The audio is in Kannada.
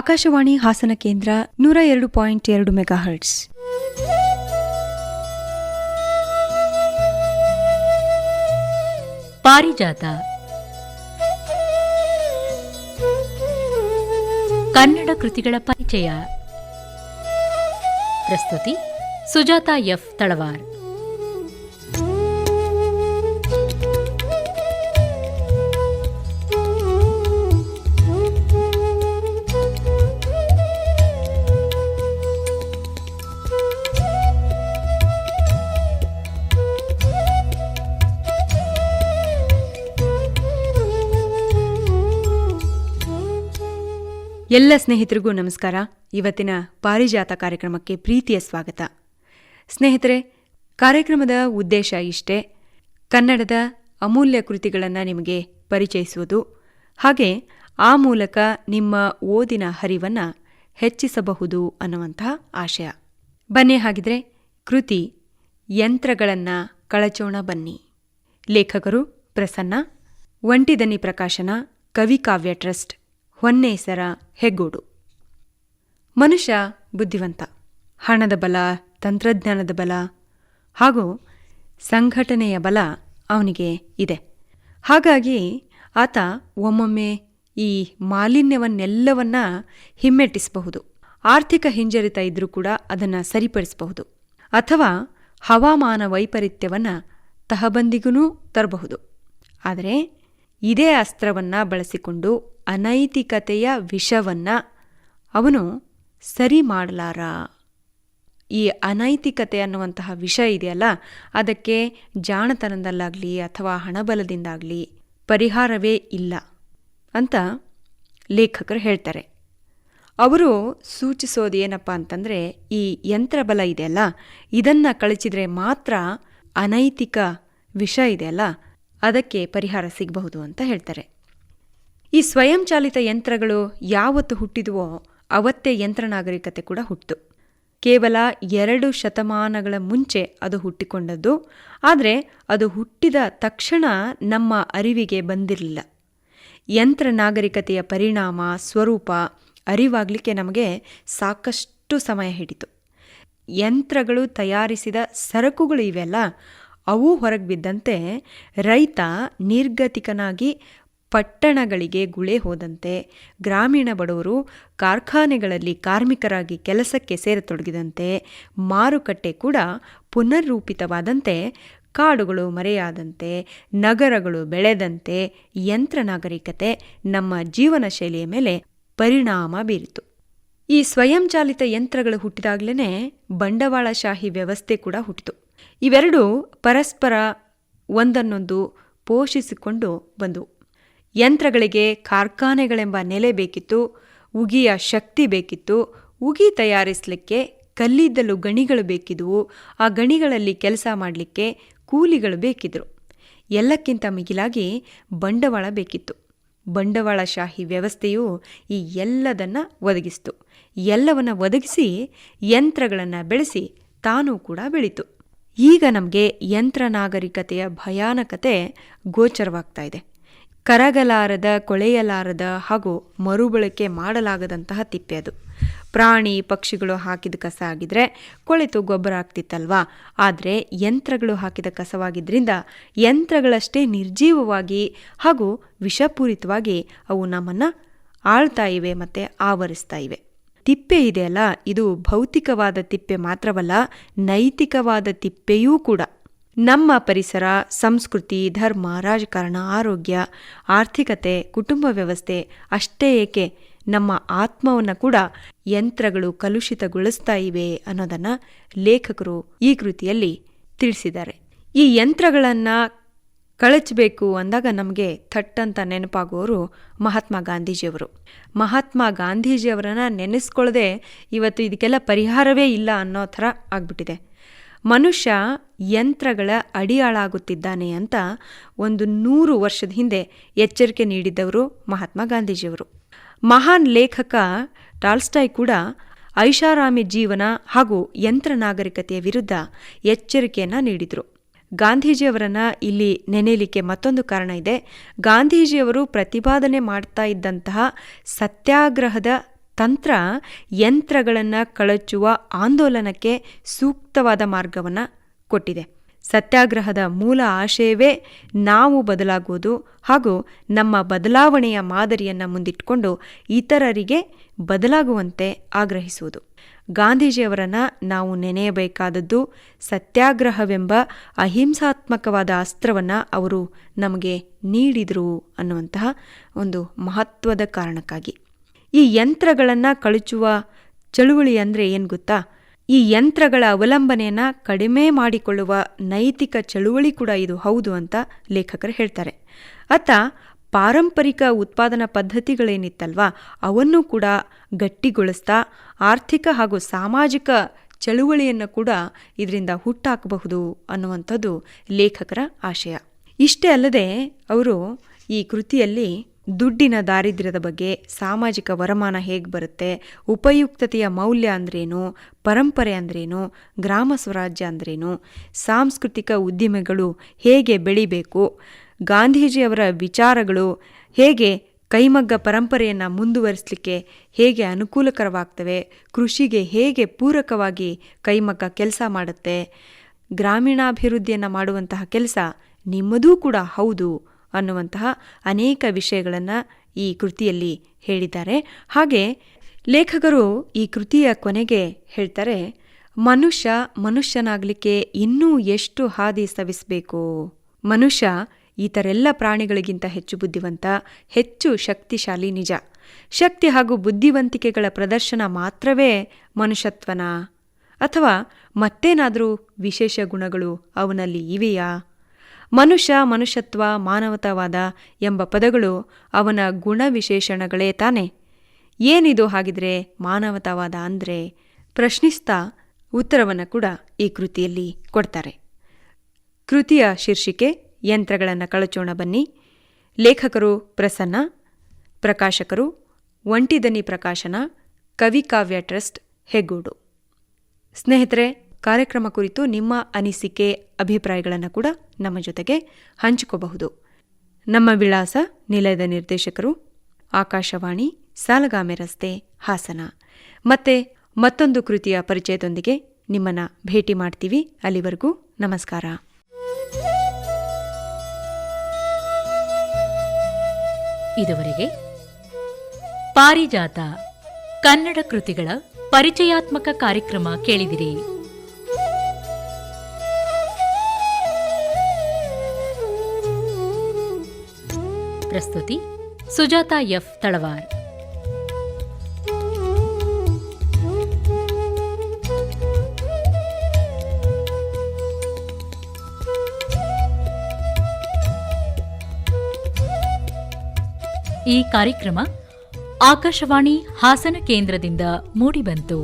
ಆಕಾಶವಾಣಿ ಹಾಸನ ಕೇಂದ್ರ ನೂರ ಎರಡು ಪಾಯಿಂಟ್ ಎರಡು ಮೆಗಾ ಪಾರಿಜಾತ. ಕನ್ನಡ ಕೃತಿಗಳ ಪರಿಚಯ. ಪ್ರಸ್ತುತಿ ಸುಜಾತ ಎಫ್ ತಳವಾರ್. ಎಲ್ಲ ಸ್ನೇಹಿತರಿಗೂ ನಮಸ್ಕಾರ. ಇವತ್ತಿನ ಪಾರಿಜಾತ ಕಾರ್ಯಕ್ರಮಕ್ಕೆ ಪ್ರೀತಿಯ ಸ್ವಾಗತ. ಸ್ನೇಹಿತರೆ, ಕಾರ್ಯಕ್ರಮದ ಉದ್ದೇಶ ಇಷ್ಟೇ. ಕನ್ನಡದ ಅಮೂಲ್ಯ ಕೃತಿಗಳನ್ನು ನಿಮಗೆ ಪರಿಚಯಿಸುವುದು. ಹಾಗೆ ಆ ಮೂಲಕ ನಿಮ್ಮ ಓದಿನ ಹರಿವನ್ನು ಹೆಚ್ಚಿಸಬಹುದು ಅನ್ನುವಂತಹ ಆಶಯ. ಬನ್ನಿ ಹಾಗಿದ್ರೆ ಕೃತಿ, ಯಂತ್ರಗಳನ್ನು ಕಳಚೋಣ ಬನ್ನಿ. ಲೇಖಕರು ಪ್ರಸನ್ನ ಒಂಟಿದನಿ ಪ್ರಕಾಶನ ಕವಿಕಾವ್ಯ ಟ್ರಸ್ಟ್ ಹೊನ್ನೇಸರ ಹೆಗ್ಗೋಡು. ಮನುಷ್ಯ ಬುದ್ಧಿವಂತ. ಹಣದ ಬಲ, ತಂತ್ರಜ್ಞಾನದ ಬಲ ಹಾಗೂ ಸಂಘಟನೆಯ ಬಲ ಅವನಿಗೆ ಇದೆ. ಹಾಗಾಗಿ ಆತ ಒಮ್ಮೊಮ್ಮೆ ಈ ಮಾಲಿನ್ಯವನ್ನೆಲ್ಲವನ್ನ ಹಿಮ್ಮೆಟ್ಟಿಸಬಹುದು. ಆರ್ಥಿಕ ಹಿಂಜರಿತ ಇದ್ರೂ ಕೂಡ ಅದನ್ನು ಸರಿಪಡಿಸಬಹುದು. ಅಥವಾ ಹವಾಮಾನ ವೈಪರೀತ್ಯವನ್ನು ತಹಬಂದಿಗೂ ತರಬಹುದು. ಆದರೆ ಇದೇ ಅಸ್ತ್ರವನ್ನು ಬಳಸಿಕೊಂಡು ಅನೈತಿಕತೆಯ ವಿಷವನ್ನು ಅವನು ಸರಿ ಮಾಡಲಾರ. ಈ ಅನೈತಿಕತೆ ಅನ್ನುವಂತಹ ವಿಷ ಇದೆಯಲ್ಲ, ಅದಕ್ಕೆ ಜಾಣತನದಲ್ಲಾಗಲಿ ಅಥವಾ ಹಣಬಲದಿಂದಾಗಲಿ ಪರಿಹಾರವೇ ಇಲ್ಲ ಅಂತ ಲೇಖಕರು ಹೇಳ್ತಾರೆ. ಅವರು ಸೂಚಿಸೋದು ಏನಪ್ಪ ಅಂತಂದರೆ, ಈ ಯಂತ್ರಬಲ ಇದೆಯಲ್ಲ, ಇದನ್ನು ಕಳಚಿದರೆ ಮಾತ್ರ ಅನೈತಿಕ ವಿಷ ಇದೆಯಲ್ಲ ಅದಕ್ಕೆ ಪರಿಹಾರ ಸಿಗಬಹುದು ಅಂತ ಹೇಳ್ತಾರೆ. ಈ ಸ್ವಯಂಚಾಲಿತ ಯಂತ್ರಗಳು ಯಾವತ್ತು ಹುಟ್ಟಿದುವೋ ಅವತ್ತೇ ಯಂತ್ರ ನಾಗರಿಕತೆ ಕೂಡ ಹುಟ್ಟಿತು. ಕೇವಲ ಎರಡು ಶತಮಾನಗಳ ಮುಂಚೆ ಅದು ಹುಟ್ಟಿಕೊಂಡದ್ದು, ಆದರೆ ಅದು ಹುಟ್ಟಿದ ತಕ್ಷಣ ನಮ್ಮ ಅರಿವಿಗೆ ಬಂದಿರಲಿಲ್ಲ. ಯಂತ್ರ ನಾಗರಿಕತೆಯ ಪರಿಣಾಮ, ಸ್ವರೂಪ, ಅರಿವಾಗಲಿಕ್ಕೆ ನಮಗೆ ಸಾಕಷ್ಟು ಸಮಯ ಹಿಡಿತು. ಯಂತ್ರಗಳು ತಯಾರಿಸಿದ ಸರಕುಗಳು ಇವೆಲ್ಲ ಅವು ಹೊರಗೆ ಬಿದ್ದಂತೆ ರೈತ ನಿರ್ಗತಿಕನಾಗಿ ಪಟ್ಟಣಗಳಿಗೆ ಗುಳೆ ಹೋದಂತೆ ಗ್ರಾಮೀಣ ಬಡವರು ಕಾರ್ಖಾನೆಗಳಲ್ಲಿ ಕಾರ್ಮಿಕರಾಗಿ ಕೆಲಸಕ್ಕೆ ಸೇರತೊಡಗಿದಂತೆ ಮಾರುಕಟ್ಟೆ ಕೂಡ ಪುನರ್ರೂಪಿತವಾದಂತೆ ಕಾಡುಗಳು ಮರೆಯಾದಂತೆ ನಗರಗಳು ಬೆಳೆದಂತೆ ಯಂತ್ರ ನಾಗರಿಕತೆ ನಮ್ಮ ಜೀವನ ಶೈಲಿಯ ಮೇಲೆ ಪರಿಣಾಮ ಬೀರಿತು. ಈ ಸ್ವಯಂಚಾಲಿತ ಯಂತ್ರಗಳು ಹುಟ್ಟಿದಾಗಲೇ ಬಂಡವಾಳಶಾಹಿ ವ್ಯವಸ್ಥೆ ಕೂಡ ಹುಟ್ಟಿತು. ಇವೆರಡೂ ಪರಸ್ಪರ ಒಂದನ್ನೊಂದು ಪೋಷಿಸಿಕೊಂಡು ಬಂದವು ಯಂತ್ರಗಳಿಗೆ ಕಾರ್ಖಾನೆಗಳೆಂಬ ನೆಲೆ ಬೇಕಿತ್ತು, ಉಗಿಯ ಶಕ್ತಿ ಬೇಕಿತ್ತು, ಉಗಿ ತಯಾರಿಸಲಿಕ್ಕೆ ಕಲ್ಲಿದ್ದಲು ಗಣಿಗಳು ಬೇಕಿದ್ವು, ಆ ಗಣಿಗಳಲ್ಲಿ ಕೆಲಸ ಮಾಡಲಿಕ್ಕೆ ಕೂಲಿಗಳು ಬೇಕಿದ್ರು. ಎಲ್ಲಕ್ಕಿಂತ ಮಿಗಿಲಾಗಿ ಬಂಡವಾಳ ಬೇಕಿತ್ತು. ಬಂಡವಾಳಶಾಹಿ ವ್ಯವಸ್ಥೆಯು ಈ ಎಲ್ಲದನ್ನ ಒದಗಿಸಿತು. ಎಲ್ಲವನ್ನ ಒದಗಿಸಿ ಯಂತ್ರಗಳನ್ನು ಬೆಳೆಸಿ ತಾನೂ ಕೂಡ ಬೆಳೀತು. ಈಗ ನಮಗೆ ಯಂತ್ರ ನಾಗರಿಕತೆಯ ಭಯಾನಕತೆ ಗೋಚರವಾಗ್ತಾ ಇದೆ. ಕರಗಲಾರದ, ಕೊಳೆಯಲಾರದ ಹಾಗೂ ಮರುಬಳಕೆ ಮಾಡಲಾಗದಂತಹ ತಿಪ್ಪೆ ಅದು. ಪ್ರಾಣಿ ಪಕ್ಷಿಗಳು ಹಾಕಿದ ಕಸ ಆಗಿದ್ರೆ ಕೊಳೆತು ಗೊಬ್ಬರ ಆಗ್ತಿತ್ತಲ್ವಾ? ಆದರೆ ಯಂತ್ರಗಳು ಹಾಕಿದ ಕಸವಾಗಿದ್ದರಿಂದ ಯಂತ್ರಗಳಷ್ಟೇ ನಿರ್ಜೀವವಾಗಿ ಹಾಗೂ ವಿಷಪೂರಿತವಾಗಿ ಅವು ನಮ್ಮನ್ನು ಆಳ್ತಾ ಇವೆ ಮತ್ತು ಆವರಿಸ್ತಾ ಇವೆ. ತಿಪ್ಪೆ ಇದೆಯಲ್ಲ ಇದು ಭೌತಿಕವಾದ ತಿಪ್ಪೆ ಮಾತ್ರವಲ್ಲ, ನೈತಿಕವಾದ ತಿಪ್ಪೆಯೂ ಕೂಡ. ನಮ್ಮ ಪರಿಸರ, ಸಂಸ್ಕೃತಿ, ಧರ್ಮ, ರಾಜಕಾರಣ, ಆರೋಗ್ಯ, ಆರ್ಥಿಕತೆ, ಕುಟುಂಬ ವ್ಯವಸ್ಥೆ ಅಷ್ಟೇ ಏಕೆ ನಮ್ಮ ಆತ್ಮವನ್ನು ಕೂಡ ಯಂತ್ರಗಳು ಕಲುಷಿತಗೊಳಿಸ್ತಾ ಇವೆ ಅನ್ನೋದನ್ನು ಲೇಖಕರು ಈ ಕೃತಿಯಲ್ಲಿ ತಿಳಿಸಿದ್ದಾರೆ. ಈ ಯಂತ್ರಗಳನ್ನು ಕಳಚಬೇಕು ಅಂದಾಗ ನಮಗೆ ಥಟ್ಟಂತ ನೆನಪಾಗುವವರು ಮಹಾತ್ಮ ಗಾಂಧೀಜಿಯವರು. ಮಹಾತ್ಮ ಗಾಂಧೀಜಿಯವರನ್ನು ನೆನೆಸ್ಕೊಳ್ಳದೆ ಇವತ್ತು ಇದಕ್ಕೆಲ್ಲ ಪರಿಹಾರವೇ ಇಲ್ಲ ಅನ್ನೋ ಥರ ಆಗ್ಬಿಟ್ಟಿದೆ. ಮನುಷ್ಯ ಯಂತ್ರಗಳ ಅಡಿಯಾಳಾಗುತ್ತಿದ್ದಾನೆ ಅಂತ ಒಂದು ನೂರು ವರ್ಷದ ಹಿಂದೆ ಎಚ್ಚರಿಕೆ ನೀಡಿದ್ದವರು ಮಹಾತ್ಮ ಗಾಂಧೀಜಿಯವರು. ಮಹಾನ್ ಲೇಖಕ ಟಾಲ್ಸ್ಟಾಯ್ ಕೂಡ ಐಷಾರಾಮಿ ಜೀವನ ಹಾಗೂ ಯಂತ್ರ ನಾಗರಿಕತೆಯ ವಿರುದ್ಧ ಎಚ್ಚರಿಕೆಯನ್ನು ನೀಡಿದರು. ಗಾಂಧೀಜಿಯವರನ್ನ ಇಲ್ಲಿ ನೆನೆಯಲಿಕ್ಕೆ ಮತ್ತೊಂದು ಕಾರಣ ಇದೆ. ಗಾಂಧೀಜಿಯವರು ಪ್ರತಿಪಾದನೆ ಮಾಡ್ತಾ ಇದ್ದಂತಹ ಸತ್ಯಾಗ್ರಹದ ತಂತ್ರ ಯಂತ್ರಗಳನ್ನು ಕಳಚುವ ಆಂದೋಲನಕ್ಕೆ ಸೂಕ್ತವಾದ ಮಾರ್ಗವನ್ನು ಕೊಟ್ಟಿದೆ. ಸತ್ಯಾಗ್ರಹದ ಮೂಲ ಆಶಯವೇ ನಾವು ಬದಲಾಗುವುದು ಹಾಗೂ ನಮ್ಮ ಬದಲಾವಣೆಯ ಮಾದರಿಯನ್ನು ಮುಂದಿಟ್ಟುಕೊಂಡು ಇತರರಿಗೆ ಬದಲಾಗುವಂತೆ ಆಗ್ರಹಿಸುವುದು. ಗಾಂಧೀಜಿಯವರನ್ನು ನಾವು ನೆನೆಯಬೇಕಾದದ್ದು ಸತ್ಯಾಗ್ರಹವೆಂಬ ಅಹಿಂಸಾತ್ಮಕವಾದ ಅಸ್ತ್ರವನ್ನು ಅವರು ನಮಗೆ ನೀಡಿದರು ಅನ್ನುವಂತಹ ಒಂದು ಮಹತ್ವದ ಕಾರಣಕ್ಕಾಗಿ. ಈ ಯಂತ್ರಗಳನ್ನು ಕಳಚುವ ಚಳುವಳಿ ಅಂದರೆ ಏನು ಗೊತ್ತಾ? ಈ ಯಂತ್ರಗಳ ಅವಲಂಬನೆಯನ್ನು ಕಡಿಮೆ ಮಾಡಿಕೊಳ್ಳುವ ನೈತಿಕ ಚಳುವಳಿ ಕೂಡ ಇದು. ಹೌದು ಅಂತ ಲೇಖಕರು ಹೇಳ್ತಾರೆ. ಅತ್ತ ಪಾರಂಪರಿಕ ಉತ್ಪಾದನಾ ಪದ್ಧತಿಗಳೇನಿತ್ತಲ್ವಾ, ಅವನ್ನು ಕೂಡ ಗಟ್ಟಿಗೊಳಿಸ್ತಾ ಆರ್ಥಿಕ ಹಾಗೂ ಸಾಮಾಜಿಕ ಚಳುವಳಿಯನ್ನು ಕೂಡ ಇದರಿಂದ ಹುಟ್ಟಾಕಬಹುದು ಅನ್ನುವಂಥದ್ದು ಲೇಖಕರ ಆಶಯ. ಇಷ್ಟೇ ಅಲ್ಲದೆ ಅವರು ಈ ಕೃತಿಯಲ್ಲಿ ದುಡ್ಡಿನ ದಾರಿದ್ರ್ಯದ ಬಗ್ಗೆ ಸಾಮಾಜಿಕ ವರಮಾನ ಹೇಗೆ ಬರುತ್ತೆ, ಉಪಯುಕ್ತತೆಯ ಮೌಲ್ಯ ಅಂದ್ರೇನು, ಪರಂಪರೆ ಅಂದ್ರೇನು, ಗ್ರಾಮ ಸ್ವರಾಜ್ಯ ಅಂದ್ರೇನು, ಸಾಂಸ್ಕೃತಿಕ ಉದ್ದಿಮೆಗಳು ಹೇಗೆ ಬೆಳಿಬೇಕು, ಗಾಂಧೀಜಿಯವರ ವಿಚಾರಗಳು ಹೇಗೆ ಕೈಮಗ್ಗ ಪರಂಪರೆಯನ್ನು ಮುಂದುವರಿಸಲಿಕ್ಕೆ ಹೇಗೆ ಅನುಕೂಲಕರವಾಗ್ತವೆ, ಕೃಷಿಗೆ ಹೇಗೆ ಪೂರಕವಾಗಿ ಕೈಮಗ್ಗ ಕೆಲಸ ಮಾಡುತ್ತೆ, ಗ್ರಾಮೀಣಾಭಿವೃದ್ಧಿಯನ್ನು ಮಾಡುವಂತಹ ಕೆಲಸ ನಿಮ್ಮದೂ ಕೂಡ ಹೌದು. ಅನ್ನುವಂತಹ ಅನೇಕ ವಿಷಯಗಳನ್ನು ಈ ಕೃತಿಯಲ್ಲಿ ಹೇಳಿದ್ದಾರೆ. ಹಾಗೆ ಲೇಖಕರು ಈ ಕೃತಿಯ ಕೊನೆಗೆ ಹೇಳ್ತಾರೆ, ಮನುಷ್ಯ ಮನುಷ್ಯನಾಗಲಿಕ್ಕೆ ಇನ್ನೂ ಎಷ್ಟು ಹಾದಿ ಸವಿಸಬೇಕು? ಮನುಷ್ಯ ಇತರೆಲ್ಲ ಪ್ರಾಣಿಗಳಿಗಿಂತ ಹೆಚ್ಚು ಬುದ್ಧಿವಂತ, ಹೆಚ್ಚು ಶಕ್ತಿಶಾಲಿ ನಿಜ. ಶಕ್ತಿ ಹಾಗೂ ಬುದ್ಧಿವಂತಿಕೆಗಳ ಪ್ರದರ್ಶನ ಮಾತ್ರವೇ ಮನುಷ್ಯತ್ವನ? ಅಥವಾ ಮತ್ತೇನಾದರೂ ವಿಶೇಷ ಗುಣಗಳು ಅವನಲ್ಲಿ ಇವೆಯಾ? ಮನುಷ್ಯ ಮನುಷ್ಯತ್ವ ಮಾನವತಾವಾದ ಎಂಬ ಪದಗಳು ಅವನ ಗುಣವಿಶೇಷಣಗಳೇ ತಾನೆ. ಏನಿದು ಹಾಗಿದ್ರೆ ಮಾನವತಾವಾದ ಅಂದರೆ ಪ್ರಶ್ನಿಸ್ತಾ ಉತ್ತರವನ್ನು ಕೂಡ ಈ ಕೃತಿಯಲ್ಲಿ ಕೊಡ್ತಾರೆ. ಕೃತಿಯ ಶೀರ್ಷಿಕೆ ಯಂತ್ರಗಳನ್ನು ಕಳಚೋಣ ಬನ್ನಿ. ಲೇಖಕರು ಪ್ರಸನ್ನ, ಪ್ರಕಾಶಕರು ಒಂಟಿದನಿ ಪ್ರಕಾಶನ ಕವಿಕಾವ್ಯ ಟ್ರಸ್ಟ್ ಹೆಗ್ಗೋಡು. ಸ್ನೇಹಿತರೆ ಕಾರ್ಯಕ್ರಮ ಕುರಿತು ನಿಮ್ಮ ಅನಿಸಿಕೆ, ಅಭಿಪ್ರಾಯಗಳನ್ನು ಕೂಡ ನಮ್ಮ ಜೊತೆಗೆ ಹಂಚಿಕೋಬಹುದು. ನಮ್ಮ ವಿಳಾಸ ನಿಲಯದ ನಿರ್ದೇಶಕರು, ಆಕಾಶವಾಣಿ, ಸಾಲಗಾಮೆ ರಸ್ತೆ, ಹಾಸನ. ಮತ್ತೆ ಮತ್ತೊಂದು ಕೃತಿಯ ಪರಿಚಯದೊಂದಿಗೆ ನಿಮ್ಮನ್ನ ಭೇಟಿ ಮಾಡ್ತೀವಿ ಅಲ್ಲಿವರೆಗೂ ನಮಸ್ಕಾರ. ಇದುವರೆಗೆ ಪಾರಿಜಾತ ಕನ್ನಡ ಕೃತಿಗಳ ಪರಿಚಯಾತ್ಮಕ ಕಾರ್ಯಕ್ರಮ ಕೇಳಿದಿರಿ. ಪ್ರಸ್ತುತಿ ಸುಜಾತಾ ಎಫ್ ತಳವಾರ್. ಈ ಕಾರ್ಯಕ್ರಮ ಆಕಾಶವಾಣಿ ಹಾಸನ ಕೇಂದ್ರದಿಂದ ಮೂಡಿಬಂತು.